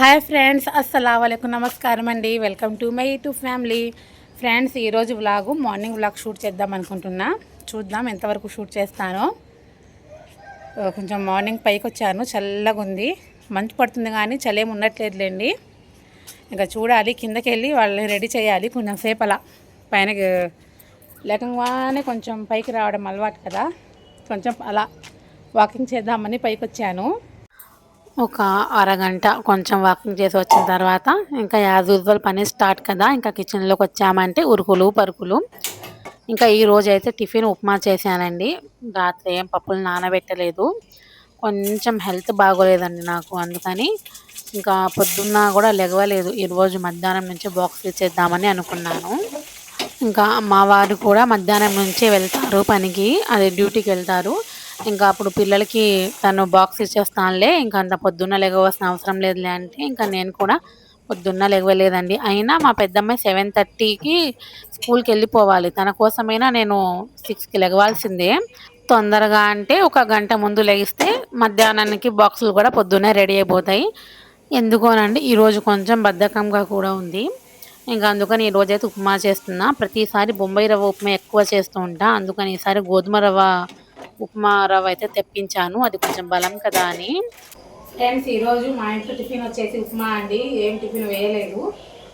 Hi friends అస్సలం నమస్కారం అండి. Welcome to my YouTube family. Friends ఈరోజు వ్లాగు మార్నింగ్ వ్లాగ్ షూట్ చేద్దాం అనుకుంటున్నా. చూద్దాం ఎంతవరకు షూట్ చేస్తానో. కొంచెం మార్నింగ్ పైకి వచ్చాను. చల్లగా ఉంది. మంచు పడుతుంది కానీ చలేం ఉండట్లేదులేండి. ఇంకా చూడాలి కిందకి వెళ్ళి వాళ్ళని రెడీ చేయాలి కొంచెం సేపు అలా పైన లేకంగానే కొంచెం పైకి రావడం అలవాటు కదా. కొంచెం అలా వాకింగ్ చేద్దామని పైకి వచ్చాను. ఒక అరగంట కొంచెం వాకింగ్ చేసి వచ్చిన తర్వాత ఇంకా యాజ్ యూజువల్ పని స్టార్ట్ కదా ఇంకా కిచెన్లోకి వచ్చామంటే ఉరుకులు పరుకులు. ఇంకా ఈ రోజు అయితే టిఫిన్ ఉప్మా చేశానండి. రాత్రి ఏం పప్పులు నానబెట్టలేదు. కొంచెం హెల్త్ బాగోలేదండి నాకు అందుకని ఇంకా పొద్దున్న కూడా లెగవలేదు ఈరోజు మధ్యాహ్నం నుంచి బాక్స్ ఇచ్చేద్దామని అనుకున్నాను. ఇంకా మా వారు కూడా మధ్యాహ్నం నుంచే వెళ్తారు పనికి అది డ్యూటీకి వెళ్తారు. ఇంకా అప్పుడు పిల్లలకి తను బాక్స్ ఇచ్చేస్తానులే ఇంకా అంత పొద్దున్న లెగవలసిన అవసరం లేదులే అంటే ఇంకా నేను కూడా పొద్దున్న లెగవలేదండి అయినా మా పెద్దమ్మాయి సెవెన్ థర్టీకి స్కూల్కి వెళ్ళిపోవాలి. తన కోసమైనా నేను సిక్స్కి లెగవాల్సిందే తొందరగా అంటే ఒక గంట ముందు లెగిస్తే మధ్యాహ్నానికి బాక్సులు కూడా పొద్దున్నే రెడీ అయిపోతాయి. ఎందుకోనండి? ఈరోజు కొంచెం బద్ధకంగా కూడా ఉంది. ఇంకా అందుకని ఈ రోజైతే ఉప్మా చేస్తున్నా. ప్రతిసారి బొంబాయి రవ్వ ఉప్మా ఎక్కువ చేస్తూ ఉంటా. అందుకని ఈసారి గోధుమ రవ్వ ఉప్మా రవ్వ అయితే తెప్పించాను. అది కొంచెం బలం కదా అని. ఫ్రెండ్స్ ఈరోజు మా ఇంట్లో టిఫిన్ వచ్చేసి ఉప్మా అండి. ఏం టిఫిన్ వేయలేదు.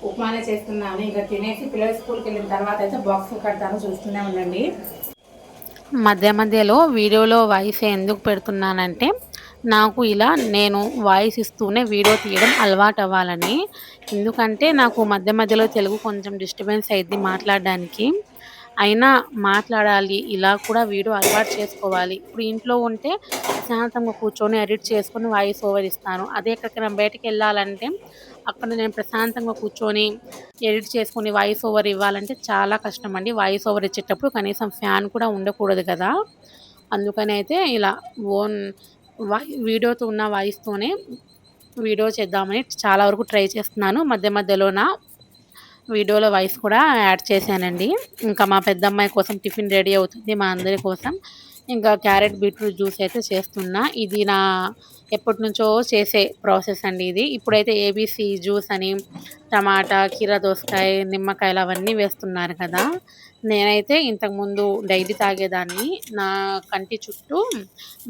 ఉప్మానే చేస్తున్నాను. ఇంకా తినేసి పిల్లలు స్కూల్కి వెళ్ళిన తర్వాత అయితే బాక్స్ కడతాను. చూస్తూనే ఉండండి. మధ్య మధ్యలో వీడియోలో వాయిస్ ఎందుకు పెడుతున్నానంటే నాకు ఇలా నేను వాయిస్ ఇస్తూనే వీడియో తీయడం అలవాటు అవ్వాలని. ఎందుకంటే నాకు మధ్య మధ్యలో తెలుగు కొంచెం డిస్టర్బెన్స్ అయింది మాట్లాడడానికి. అయినా మాట్లాడాలి. ఇలా కూడా వీడియో అలవాటు చేసుకోవాలి. ఇప్పుడు ఇంట్లో ఉంటే ప్రశాంతంగా కూర్చొని ఎడిట్ చేసుకొని వాయిస్ ఓవర్ ఇస్తాను. అదే ఎక్కడికైనా బయటకు వెళ్ళాలంటే అక్కడ నేను ప్రశాంతంగా కూర్చొని ఎడిట్ చేసుకొని వాయిస్ ఓవర్ ఇవ్వాలంటే చాలా కష్టం అండి. వాయిస్ ఓవర్ ఇచ్చేటప్పుడు కనీసం ఫ్యాన్ కూడా ఉండకూడదు కదా. అందుకని అయితే ఇలా ఓన్ వాయి వీడియోతో ఉన్న వాయిస్తోనే వీడియో చేద్దామని చాలా వరకు ట్రై చేస్తున్నాను. మధ్య మధ్యలోన వీడియోలో వాయిస్ కూడా యాడ్ చేశానండి. ఇంకా మా పెద్దమ్మాయి కోసం టిఫిన్ రెడీ అవుతుంది మా అందరి కోసం. ఇంకా క్యారెట్ బీట్రూట్ జ్యూస్ అయితే చేస్తున్నా. ఇది నా ఎప్పటి నుంచో చేసే ప్రాసెస్ అండి ఇది. ఇప్పుడైతే ఏబీసీ జ్యూస్ అని టమాటా కీర దోసకాయ నిమ్మకాయలు అవన్నీ వేస్తున్నారు కదా. నేనైతే ఇంతకుముందు డైలీ తాగేదాన్ని. నా కంటి చుట్టూ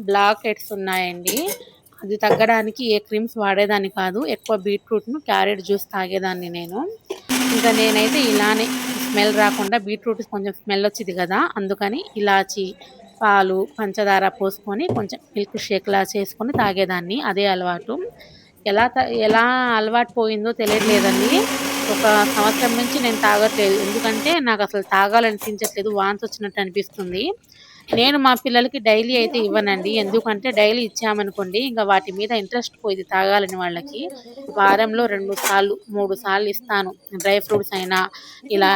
బ్లాక్ హెడ్స్ ఉన్నాయండి. అది తగ్గడానికి ఏ క్రీమ్స్ వాడేదాన్ని కాదు. ఎక్కువ బీట్రూట్ను క్యారెట్ జ్యూస్ తాగేదాన్ని నేను. ఇంకా నేనైతే ఇలానే స్మెల్ రాకుండా బీట్రూట్ కొంచెం స్మెల్ వచ్చింది కదా అందుకని ఇలాచి పాలు పంచదార పోసుకొని కొంచెం మిల్క్ షేక్లా చేసుకొని తాగేదాన్ని అదే అలవాటు. ఎలా ఎలా అలవాటు పోయిందో తెలియట్లేదండి. ఒక సంవత్సరం నుంచి నేను తాగట్లేదు ఎందుకంటే నాకు అసలు తాగాలనిపించట్లేదు వాంతి వచ్చినట్టు అనిపిస్తుంది. నేను మా పిల్లలకి డైలీ అయితే ఇవ్వనండి. ఎందుకంటే డైలీ ఇచ్చామనుకోండి ఇంకా వాటి మీద ఇంట్రెస్ట్ పోయింది తాగాలని వాళ్ళకి. వారంలో రెండు సార్లు మూడు సార్లు ఇస్తాను. డ్రై ఫ్రూట్స్ అయినా ఇలా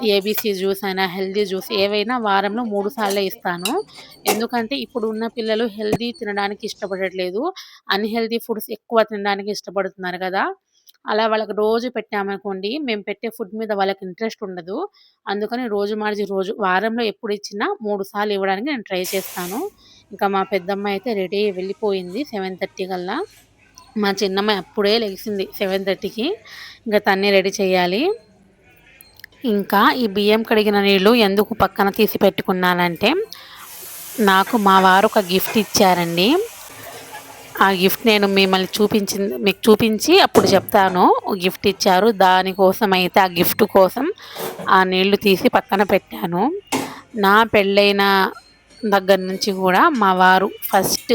ఏబీసీ జ్యూస్ అయినా హెల్దీ జ్యూస్ ఏవైనా వారంలో మూడు సార్లే ఇస్తాను. ఎందుకంటే ఇప్పుడు ఉన్న పిల్లలు హెల్దీ తినడానికి ఇష్టపడట్లేదు. అన్హెల్దీ ఫుడ్స్ ఎక్కువ తినడానికి ఇష్టపడుతున్నారు కదా. అలా వాళ్ళకి రోజు పెట్టామనుకోండి మేము పెట్టే ఫుడ్ మీద వాళ్ళకి ఇంట్రెస్ట్ ఉండదు. అందుకని రోజు మార్చి రోజు వారంలో ఎప్పుడు ఇచ్చినా మూడు సార్లు ఇవ్వడానికి నేను ట్రై చేస్తాను. ఇంకా మా పెద్దమ్మాయి అయితే రెడీ అయ్యి వెళ్ళిపోయింది సెవెన్ థర్టీ కల్లా. మా చిన్నమ్మాయి అప్పుడే లెగిసింది సెవెన్ థర్టీకి. ఇంకా తన్నే రెడీ చేయాలి. ఇంకా ఈ బియ్యం కడిగిన నీళ్ళు ఎందుకు పక్కన తీసి పెట్టుకున్నానంటే నాకు మా వారు ఒక గిఫ్ట్ ఇచ్చారండి. ఆ గిఫ్ట్ నేను మిమ్మల్ని చూపించింది మీకు చూపించి అప్పుడు చెప్తాను. గిఫ్ట్ ఇచ్చారు. దానికోసం అయితే ఆ గిఫ్ట్ కోసం ఆ నీళ్ళు తీసి పక్కన పెట్టాను. నా పెళ్ళైన దగ్గర నుంచి కూడా మా వారు ఫస్ట్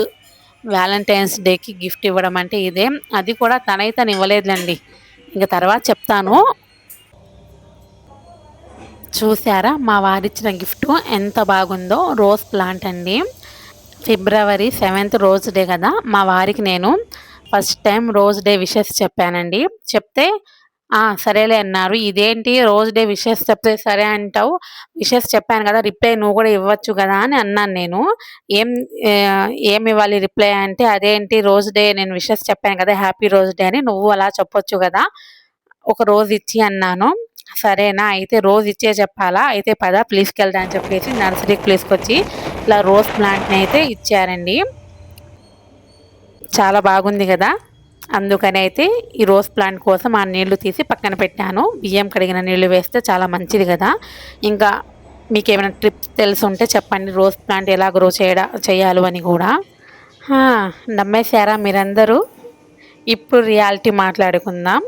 వ్యాలంటైన్స్ డేకి గిఫ్ట్ ఇవ్వడం అంటే ఇదే. అది కూడా తనైతే తను ఇవ్వలేదులేండి. ఇంకా తర్వాత చెప్తాను. చూసారా? మా వారిచ్చిన గిఫ్ట్ ఎంత బాగుందో. రోజ్ ప్లాంట్ అండి. ఫిబ్రవరి సెవెంత్ రోజ్ డే కదా. మా వారికి నేను first time rose day wishes చెప్పానండి. చెప్తే సరేలే అన్నారు. ఇదేంటి? రోజ్ డే విషెస్ చెప్తే సరే అంటావు. విషెస్ చెప్పాను కదా రిప్లై నువ్వు కూడా ఇవ్వచ్చు కదా అని అన్నాను నేను. ఏం ఏమి ఇవ్వాలి రిప్లై అంటే అదేంటి? రోజ్ డే నేను విషెస్ చెప్పాను కదా హ్యాపీ రోజ్ డే అని నువ్వు అలా చెప్పొచ్చు కదా. ఒక రోజు ఇచ్చి అన్నాను. సరేనా? అయితే రోజు ఇచ్చే చెప్పాలా? అయితే పద ప్లేస్కి అని చెప్పేసి నర్సరీకి ప్లేస్కి వచ్చి ఇలా రోజ్ ప్లాంట్ని అయితే ఇచ్చారండి. చాలా బాగుంది కదా? అందుకని అయితే ఈ రోజ్ ప్లాంట్ కోసం ఆ నీళ్ళు తీసి పక్కన పెట్టాను. బియ్యం కడిగిన నీళ్ళు వేస్తే చాలా మంచిది కదా? ఇంకా మీకు ఏమైనా ట్రిప్స్ తెలుసుంటే చెప్పండి. రోజ్ ప్లాంట్ ఎలా గ్రో చేయడా చేయాలో అని కూడా. నమ్మేశారా మీరందరూ? ఇప్పుడు రియాలిటీ మాట్లాడుకుందాం.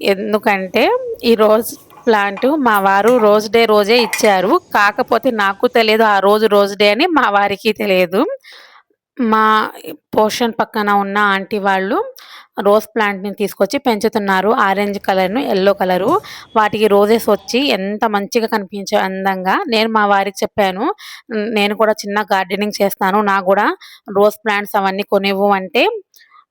ఎందుకంటే ఈ రోజ్ ప్లాంట్ మా వారు రోజ్ డే రోజే ఇచ్చారు. కాకపోతే నాకు తెలియదు ఆ రోజు రోజ్ డే అని మా వారికి తెలియదు. మా పోర్షన్ పక్కన ఉన్న ఆంటీ వాళ్ళు రోజ్ ప్లాంట్ని తీసుకొచ్చి పెంచుతున్నారు. ఆరెంజ్ కలర్ను ఎల్లో కలరు. వాటికి రోజెస్ వచ్చి ఎంత మంచిగా కనిపించే అందంగా నేను మా వారికి చెప్పాను. నేను కూడా చిన్న గార్డెనింగ్ చేస్తాను. నాకు కూడా రోజ్ ప్లాంట్స్ అవన్నీ కొనివ్వు అంటే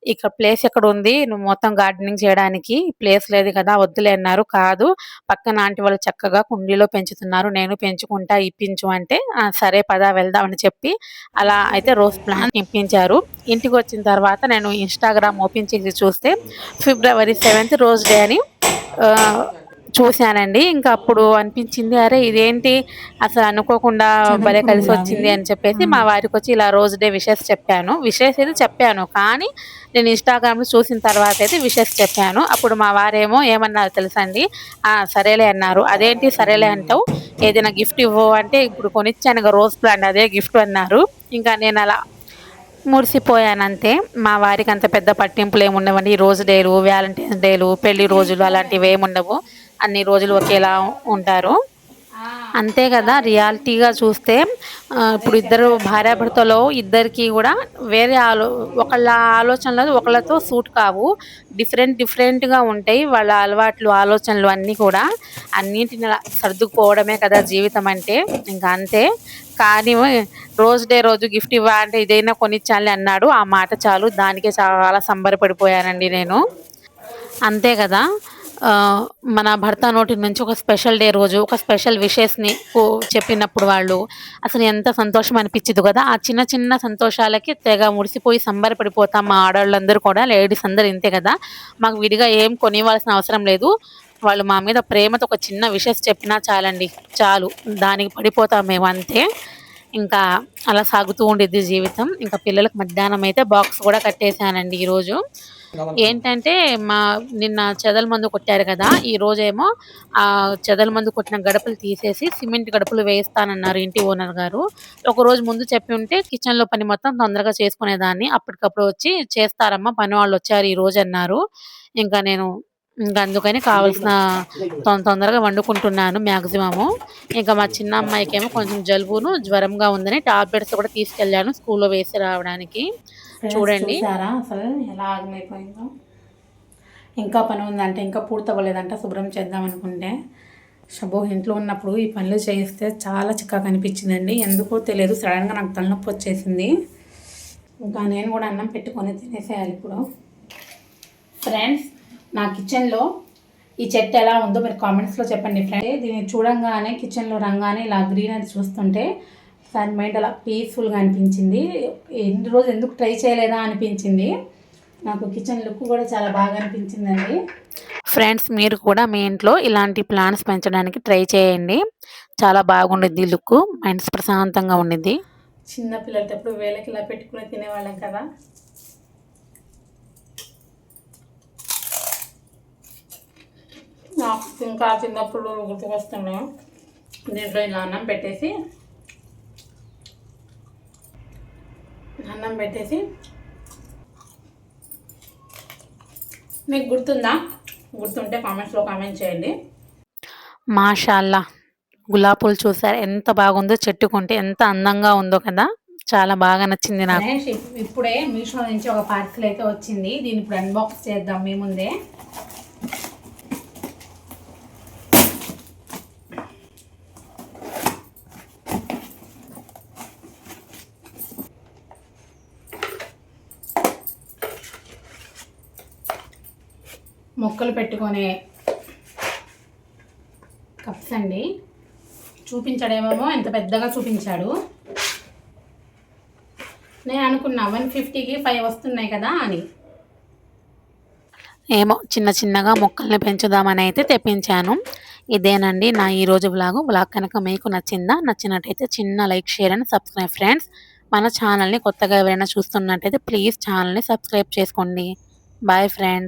ఇక్కడ ప్లేస్ ఎక్కడ ఉంది నువ్వు మొత్తం గార్డెనింగ్ చేయడానికి ప్లేస్ లేదు కదా వద్దులే అన్నారు. కాదు పక్కన ఆంటీ వాళ్ళు చక్కగా కుండీలో పెంచుతున్నారు. నేను పెంచుకుంటా ఇప్పించు అంటే సరే పదా వెళ్దామని చెప్పి అలా అయితే రోజ్ ప్లాన్ ఇప్పించారు. ఇంటికి వచ్చిన తర్వాత నేను ఇన్స్టాగ్రామ్ ఓపెన్ చేసి చూస్తే ఫిబ్రవరి సెవెంత్ రోజ్ డే అని చూశానండి. ఇంకా అప్పుడు అనిపించింది అరే ఇదేంటి? అసలు అనుకోకుండా భలే కలిసి వచ్చింది అని చెప్పేసి మా వారికి వచ్చి ఇలా రోజు డే విషెస్ చెప్పాను. విషెస్ అయితే చెప్పాను. కానీ నేను ఇన్స్టాగ్రామ్లో చూసిన తర్వాత అయితే విషెస్ చెప్పాను. అప్పుడు మా వారేమో ఏమన్నారు తెలుసండి? సరేలే అన్నారు. అదేంటి? సరేలే అంటావు. ఏదైనా గిఫ్ట్ ఇవ్వు అంటే ఇప్పుడు కొనిచ్చాను రోజ్ ప్లాంట్ అదే గిఫ్ట్ అన్నారు. ఇంకా నేను అలా మురిసిపోయాను అంతే. మా వారికి అంత పెద్ద పట్టింపులు ఏముండవండి రోజు డేలు వ్యాలంటైన్స్ డేలు పెళ్ళి రోజులు అలాంటివి ఏముండవు అన్ని రోజులు ఒకేలా ఉంటారు. అంతే కదా రియాలిటీగా చూస్తే ఇప్పుడు ఇద్దరు భార్యాభర్తలో ఇద్దరికి కూడా వేరే ఆలో ఒకళ్ళ ఆలోచనలు ఒకళ్ళతో సూట్ కావు. డిఫరెంట్ డిఫరెంట్గా ఉంటాయి వాళ్ళ అలవాట్లు ఆలోచనలు అన్నీ కూడా. అన్నింటిని సర్దుకుపోవడమే కదా జీవితం అంటే. ఇంకా అంతే. కానీ రోజు డే రోజు గిఫ్ట్ ఇవ్వ అంటే ఇదైనా కొనిచ్చాలి అన్నాడు. ఆ మాట చాలు. దానికే చాలా సంబరపడిపోయానండి నేను. అంతే కదా. మన భర్త నోటి నుంచి ఒక స్పెషల్ డే రోజు ఒక స్పెషల్ విషెస్ని చెప్పినప్పుడు వాళ్ళు అసలు ఎంత సంతోషం అనిపించదు కదా. ఆ చిన్న చిన్న సంతోషాలకి తెగ ముడిసిపోయి సంబరపడిపోతాం మా ఆడవాళ్ళందరూ కూడా లేడీస్ అందరూ ఇంతే కదా. మాకు విడిగా ఏం కొనివ్వాల్సిన అవసరం లేదు. వాళ్ళు మా మీద ప్రేమతో ఒక చిన్న విషెస్ చెప్పినా చాలండి చాలు. దానికి పడిపోతాం మేము అంతే. ఇంకా అలా సాగుతూ ఉండేది జీవితం. ఇంకా పిల్లలకు మధ్యాహ్నం అయితే బాక్స్ కూడా కట్టేశానండి ఈరోజు. ఏంటంటే మా నిన్న చెదల మందు కొట్టారు కదా ఈ రోజేమో ఆ చెదల మందు కొట్టిన గడపలు తీసేసి సిమెంట్ గడపలు వేస్తానన్నారు ఇంటి ఓనర్ గారు. ఒక రోజు ముందు చెప్పి ఉంటే కిచెన్లో పని మొత్తం తొందరగా చేసుకునేదాన్ని. అప్పటికప్పుడు వచ్చి చేస్తారమ్మా పని వాళ్ళు వచ్చారు ఈ రోజు అన్నారు. ఇంకా నేను ఇంకా అందుకని కావాల్సిన తొందరగా వండుకుంటున్నాను మ్యాక్సిమము ఇంకా మా చిన్న అమ్మాయికి ఏమో కొంచెం జలుబును జ్వరంగా ఉందని టాబ్లెట్స్ కూడా తీసుకెళ్ళాను స్కూల్లో వేసి రావడానికి. చూడండి. అసలు ఎలా ఆగమైపోయిందో. ఇంకా పని ఉందంటే ఇంకా పూర్తవ్వలేదంట శుభ్రం చేద్దాం అనుకుంటే. షబో ఇంట్లో ఉన్నప్పుడు ఈ పనులు చేయిస్తే చాలా చిక్కగా కనిపించిందండి. ఎందుకో తెలియదు సడన్గా నాకు తలనొప్పి వచ్చేసింది. ఇంకా నేను కూడా అన్నం పెట్టుకొని తినేసేయాలి ఇప్పుడు. ఫ్రెండ్స్ నా కిచెన్లో ఈ చెట్టు ఎలా ఉందో మీరు కామెంట్స్లో చెప్పండి. ఫ్రెండ్ దీన్ని చూడంగానే కిచెన్లో రంగానే ఇలా గ్రీన్ అది చూస్తుంటే దాని మైండ్ అలా పీస్ఫుల్గా అనిపించింది. ఎన్ని రోజు ఎందుకు ట్రై చేయలేదా అనిపించింది. నాకు కిచెన్ లుక్ కూడా చాలా బాగా అనిపించిందండి. ఫ్రెండ్స్ మీరు కూడా మీ ఇంట్లో ఇలాంటి ప్లాంట్స్ పెంచడానికి ట్రై చేయండి. చాలా బాగుండిద్ది లుక్ మైండ్ ప్రశాంతంగా ఉండిద్ది. చిన్న పిల్లలతో వేలకి ఇలా పెట్టుకుని తినేవాళ్ళం కదా. నాకు ఇంకా చిన్నప్పుడు గుర్తుకొస్తున్నాం దీంట్లో ఇలా అన్నం పెట్టేసి అన్నం పెట్టేసి. మీకు గుర్తుందా? గుర్తుంటే కామెంట్స్లో కామెంట్ చేయండి. మాషాల్లా గులాబీలు చూసారు? ఎంత బాగుందో చెట్టుకుంటే ఎంత అందంగా ఉందో కదా? చాలా బాగా నచ్చింది నాకు. ఇప్పుడే మీషో నుంచి ఒక పార్సల్ అయితే వచ్చింది. దీన్ని ఇప్పుడు అన్బాక్స్ చేద్దాం మీ ముందే. మొక్కలు పెట్టుకునే కప్స్ అండి. చూపించాడేమో ఎంత పెద్దగా చూపించాడు. నేను అనుకున్నా వన్ ఫిఫ్టీకి ఫైవ్ వస్తున్నాయి కదా అని. ఏమో చిన్న చిన్నగా మొక్కల్ని పెంచుదామని అయితే తెప్పించాను. ఇదేనండి నా ఈరోజు బ్లాగు బ్లాగ్ కనుక మీకు నచ్చిందా నచ్చినట్టయితే చిన్న like share and subscribe friends. మన ఛానల్ని కొత్తగా ఎవరైనా చూస్తున్నట్టయితే ప్లీజ్ ఛానల్ని సబ్స్క్రైబ్ చేసుకోండి. Bye friends.